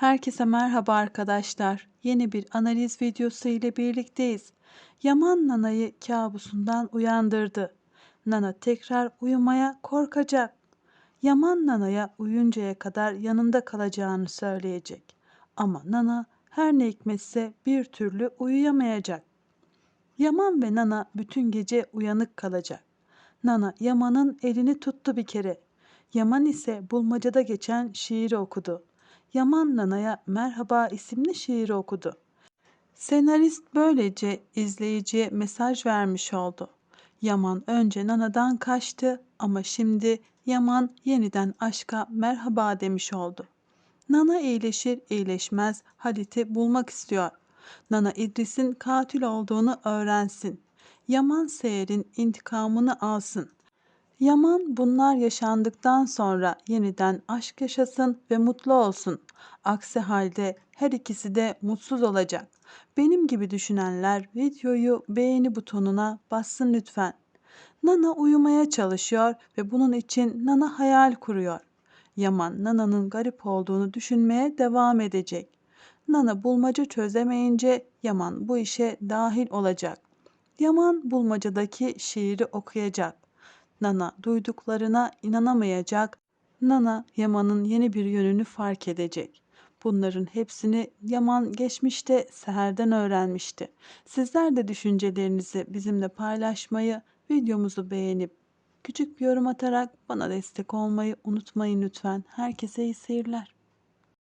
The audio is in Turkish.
Herkese merhaba arkadaşlar. Yeni bir analiz videosu ile birlikteyiz. Yaman Nana'yı kabusundan uyandırdı. Nana tekrar uyumaya korkacak. Yaman Nana'ya uyuncaya kadar yanında kalacağını söyleyecek. Ama Nana her ne hikmetse bir türlü uyuyamayacak. Yaman ve Nana bütün gece uyanık kalacak. Nana Yaman'ın elini tuttu bir kere. Yaman ise bulmacada geçen şiiri okudu. Yaman Nana'ya Merhaba isimli şiiri okudu. Senarist böylece izleyiciye mesaj vermiş oldu. Yaman önce Nana'dan kaçtı ama şimdi Yaman yeniden aşka merhaba demiş oldu. Nana iyileşir iyileşmez Halit'i bulmak istiyor. Nana İdris'in katil olduğunu öğrensin. Yaman Seher'in intikamını alsın. Yaman bunlar yaşandıktan sonra yeniden aşk yaşasın ve mutlu olsun. Aksi halde her ikisi de mutsuz olacak. Benim gibi düşünenler videoyu beğeni butonuna bassın lütfen. Nana uyumaya çalışıyor ve bunun için Nana hayal kuruyor. Yaman Nana'nın garip olduğunu düşünmeye devam edecek. Nana bulmaca çözemeyince Yaman bu işe dahil olacak. Yaman bulmacadaki şiiri okuyacak. Nana duyduklarına inanamayacak. Nana Yaman'ın yeni bir yönünü fark edecek. Bunların hepsini Yaman geçmişte Seher'den öğrenmişti. Sizler de düşüncelerinizi bizimle paylaşmayı, videomuzu beğenip küçük bir yorum atarak bana destek olmayı unutmayın lütfen. Herkese iyi seyirler.